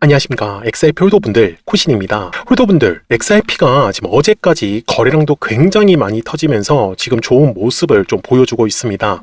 안녕하십니까. XRP 홀더분들, 코신입니다. 홀더분들, XRP가 지금 어제까지 거래량도 굉장히 많이 터지면서 지금 좋은 모습을 좀 보여주고 있습니다.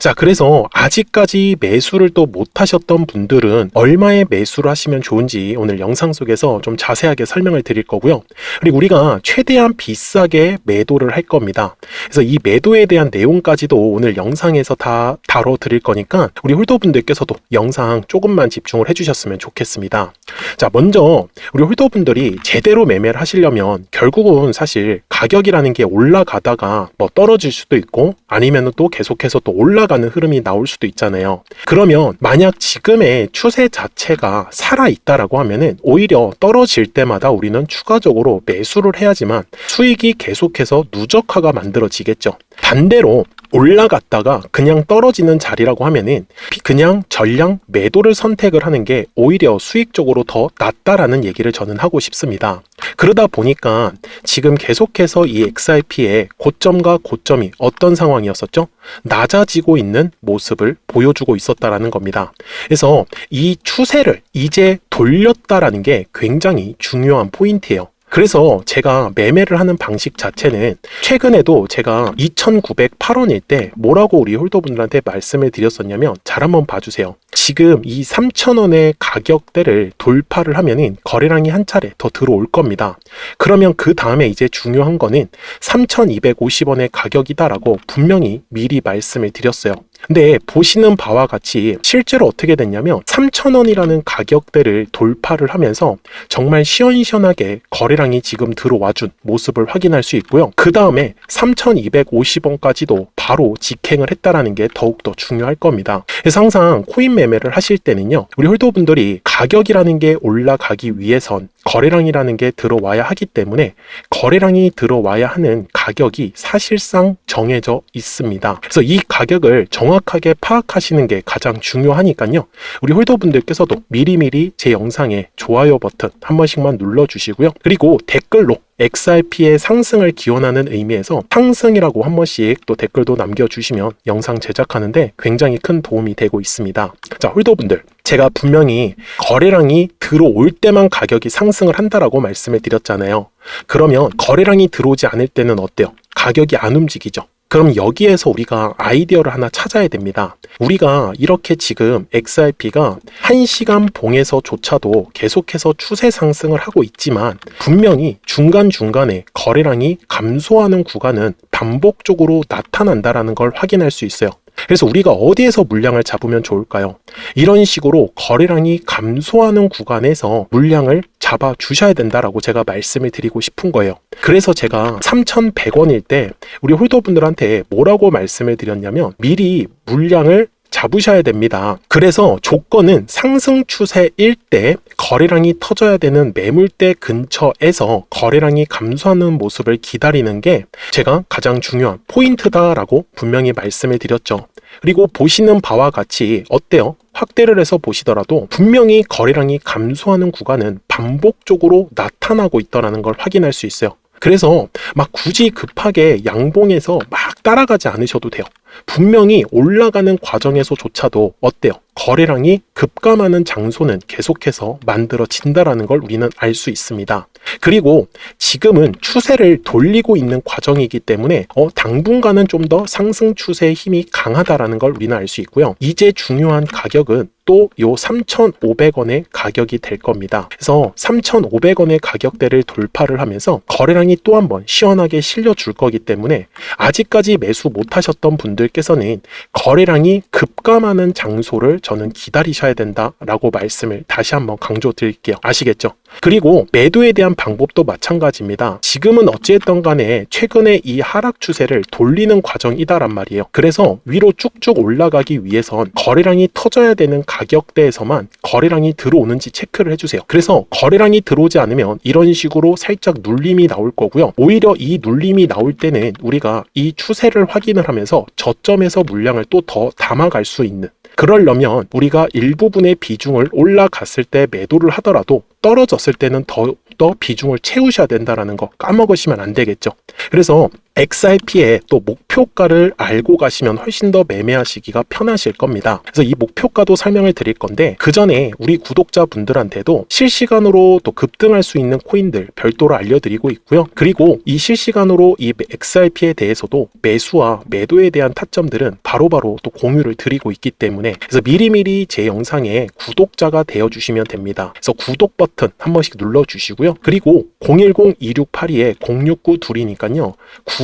자, 그래서 아직까지 매수를 또 못하셨던 분들은 얼마에 매수를 하시면 좋은지 오늘 영상 속에서 좀 자세하게 설명을 드릴 거고요. 그리고 우리가 최대한 비싸게 매도를 할 겁니다. 그래서 이 매도에 대한 내용까지도 오늘 영상에서 다 다뤄 드릴 거니까 우리 홀더분들께서도 영상 조금만 집중을 해주셨으면 좋겠습니다. 자, 먼저 우리 홀더분들이 제대로 매매를 하시려면 결국은 사실 가격이라는 게 올라가다가 뭐 떨어질 수도 있고 아니면 또 계속해서 또 올라가는 흐름이 나올 수도 있잖아요. 그러면 만약 지금의 추세 자체가 살아 있다라고 하면은 오히려 떨어질 때마다 우리는 추가적으로 매수를 해야지만 수익이 계속해서 누적화가 만들어지겠죠. 반대로 올라갔다가 그냥 떨어지는 자리라고 하면은 그냥 전량 매도를 선택을 하는 게 오히려 수익적으로 더 낫다라는 얘기를 저는 하고 싶습니다. 그러다 보니까 지금 계속해서 이 XRP의 고점과 고점이 어떤 상황이었었죠? 낮아지고 있는 모습을 보여주고 있었다라는 겁니다. 그래서 이 추세를 이제 돌렸다라는 게 굉장히 중요한 포인트예요. 그래서 제가 매매를 하는 방식 자체는 최근에도 제가 2,908원일 때 뭐라고 우리 홀더분들한테 말씀을 드렸었냐면 잘 한번 봐주세요. 지금 이 3,000원의 가격대를 돌파를 하면은 거래량이 한 차례 더 들어올 겁니다. 그러면 그 다음에 이제 중요한 거는 3,250원의 가격이다라고 분명히 미리 말씀을 드렸어요. 근데 보시는 바와 같이 실제로 어떻게 됐냐면 3,000원이라는 가격대를 돌파를 하면서 정말 시원시원하게 거래량이 지금 들어와 준 모습을 확인할 수 있고요. 그 다음에 3,250원까지도 바로 직행을 했다라는 게 더욱더 중요할 겁니다. 그래서 항상 코인 매매를 하실 때는요. 우리 홀더분들이 가격이라는 게 올라가기 위해선 거래량이라는 게 들어와야 하기 때문에 거래량이 들어와야 하는 가격이 사실상 정해져 있습니다. 그래서 이 가격을 정확하게 파악하시는 게 가장 중요하니까요. 우리 홀더분들께서도 미리미리 제 영상에 좋아요 버튼 한 번씩만 눌러주시고요. 그리고 댓글로 XRP의 상승을 기원하는 의미에서 상승이라고 한 번씩 또 댓글도 남겨주시면 영상 제작하는데 굉장히 큰 도움이 되고 있습니다. 자, 홀더분들. 제가 분명히 거래량이 들어올 때만 가격이 상승을 한다라고 말씀을 드렸잖아요. 그러면 거래량이 들어오지 않을 때는 어때요? 가격이 안 움직이죠. 그럼 여기에서 우리가 아이디어를 하나 찾아야 됩니다. 우리가 이렇게 지금 XRP가 1시간 봉에서조차도 계속해서 추세 상승을 하고 있지만 분명히 중간중간에 거래량이 감소하는 구간은 반복적으로 나타난다라는 걸 확인할 수 있어요. 그래서 우리가 어디에서 물량을 잡으면 좋을까요? 이런 식으로 거래량이 감소하는 구간에서 물량을 잡아 주셔야 된다라고 제가 말씀을 드리고 싶은 거예요. 그래서 제가 3,100원일 때 우리 홀더분들한테 뭐라고 말씀을 드렸냐면 미리 물량을 잡으셔야 됩니다. 그래서 조건은 상승 추세일 때 거래량이 터져야 되는 매물대 근처에서 거래량이 감소하는 모습을 기다리는 게 제가 가장 중요한 포인트다라고 분명히 말씀을 드렸죠. 그리고 보시는 바와 같이 어때요? 확대를 해서 보시더라도 분명히 거래량이 감소하는 구간은 반복적으로 나타나고 있다는 걸 확인할 수 있어요. 그래서 막 굳이 급하게 양봉해서 막 따라가지 않으셔도 돼요. 분명히 올라가는 과정에서조차도 어때요? 거래량이 급감하는 장소는 계속해서 만들어진다라는 걸 우리는 알 수 있습니다. 그리고 지금은 추세를 돌리고 있는 과정이기 때문에 어, 당분간은 좀 더 상승 추세의 힘이 강하다라는 걸 우리는 알 수 있고요. 이제 중요한 가격은 또 요 3,500원의 가격이 될 겁니다. 그래서 3,500원의 가격대를 돌파를 하면서 거래량이 또 한번 시원하게 실려줄 거기 때문에 아직까지 매수 못 하셨던 분들 께서는 거래량이 급감하는 장소를 저는 기다리셔야 된다라고 말씀을 다시 한번 강조 드릴게요. 아시겠죠? 그리고 매도에 대한 방법도 마찬가지입니다. 지금은 어찌했던 간에 최근에 이 하락 추세를 돌리는 과정이다란 말이에요. 그래서 위로 쭉쭉 올라가기 위해선 거래량이 터져야 되는 가격대에서만 거래량이 들어오는지 체크를 해주세요. 그래서 거래량이 들어오지 않으면 이런 식으로 살짝 눌림이 나올 거고요. 오히려 이 눌림이 나올 때는 우리가 이 추세를 확인을 하면서 저점에서 물량을 또 더 담아갈 수 있는 그러려면 우리가 일부분의 비중을 올라갔을 때 매도를 하더라도 떨어졌을 때는 더더 비중을 채우셔야 된다라는 거 까먹으시면 안 되겠죠. 그래서 XRP의 또 목표가를 알고 가시면 훨씬 더 매매하시기가 편하실 겁니다. 그래서 이 목표가도 설명을 드릴 건데 그 전에 우리 구독자분들한테도 실시간으로 또 급등할 수 있는 코인들 별도로 알려드리고 있고요. 그리고 이 실시간으로 이 XRP에 대해서도 매수와 매도에 대한 타점들은 바로바로 또 공유를 드리고 있기 때문에 그래서 미리미리 제 영상에 구독자가 되어 주시면 됩니다. 그래서 구독 버튼 한 번씩 눌러 주시고요. 그리고 010-2682-069 둘이니까요.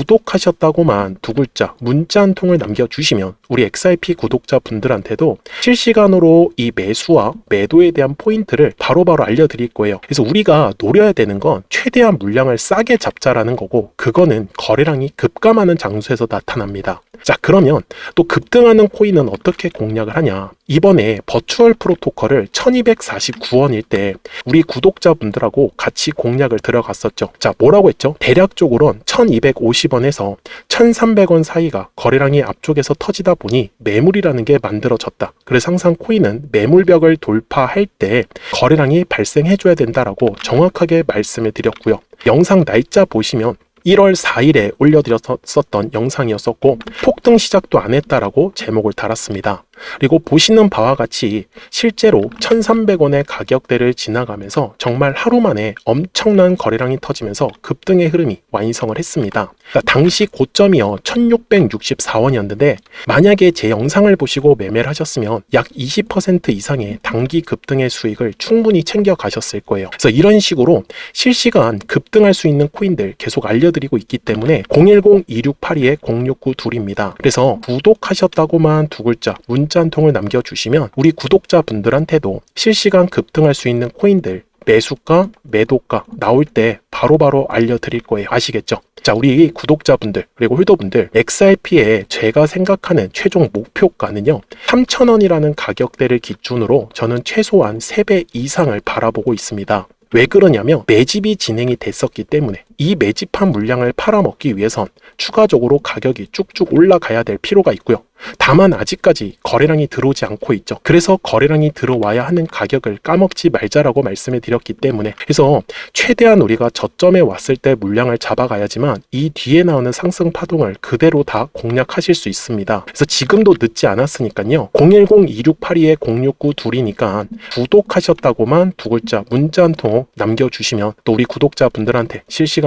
구독하셨다고만 두 글자 문자 한 통을 남겨주시면 우리 XIP 구독자 분들한테도 실시간으로 이 매수와 매도에 대한 포인트를 바로바로 바로 알려드릴 거예요. 그래서 우리가 노려야 되는 건 최대한 물량을 싸게 잡자라는 거고 그거는 거래량이 급감하는 장소에서 나타납니다. 자 그러면 또 급등하는 코인은 어떻게 공략을 하냐 이번에 버추얼 프로토콜을 1249원일 때 우리 구독자분들하고 같이 공략을 들어갔었죠 자 뭐라고 했죠 대략적으로 1250 1,380원에서 1,300원 사이가 거래량이 앞쪽에서 터지다 보니 매물이라는 게 만들어졌다. 그래서 항상 코인은 매물벽을 돌파할 때 거래량이 발생해줘야 된다라고 정확하게 말씀을 드렸고요. 영상 날짜 보시면 1월 4일에 올려드렸었던 영상이었었고 폭등 시작도 안 했다라고 제목을 달았습니다. 그리고 보시는 바와 같이 실제로 1,300원의 가격대를 지나가면서 정말 하루 만에 엄청난 거래량이 터지면서 급등의 흐름이 완성을 했습니다. 그러니까 당시 고점이요 1,664원이었는데 만약에 제 영상을 보시고 매매를 하셨으면 약 20% 이상의 단기 급등의 수익을 충분히 챙겨 가셨을 거예요. 그래서 이런 식으로 실시간 급등할 수 있는 코인들 계속 알려드리고 있기 때문에 010-2682-069 둘입니다. 그래서 구독하셨다고만 두 글자 문자 한 통을 남겨주시면 우리 구독자분들한테도 실시간 급등할 수 있는 코인들 매수가, 매도가 나올 때 바로 바로 알려드릴 거예요. 아시겠죠? 자, 우리 구독자분들, 그리고 홀더분들, XRP의 제가 생각하는 최종 목표가는요, 3,000원이라는 가격대를 기준으로 저는 최소한 3배 이상을 바라보고 있습니다. 왜 그러냐면 매집이 진행이 됐었기 때문에 이 매집한 물량을 팔아먹기 위해선 추가적으로 가격이 쭉쭉 올라가야 될 필요가 있고요. 다만 아직까지 거래량이 들어오지 않고 있죠. 그래서 거래량이 들어와야 하는 가격을 까먹지 말자라고 말씀을 드렸기 때문에 그래서 최대한 우리가 저점에 왔을 때 물량을 잡아가야지만 이 뒤에 나오는 상승 파동을 그대로 다 공략하실 수 있습니다. 그래서 지금도 늦지 않았으니까요. 010-2682-069 둘이니까 구독하셨다고만 두 글자 문자 한 통 남겨주시면 또 우리 구독자분들한테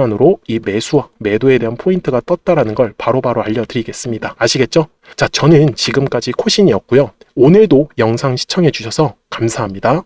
실시간으로 이 매수와 매도에 대한 포인트가 떴다라는 걸 바로바로 알려드리겠습니다. 아시겠죠? 자, 저는 지금까지 코신이었고요. 오늘도 영상 시청해 주셔서 감사합니다.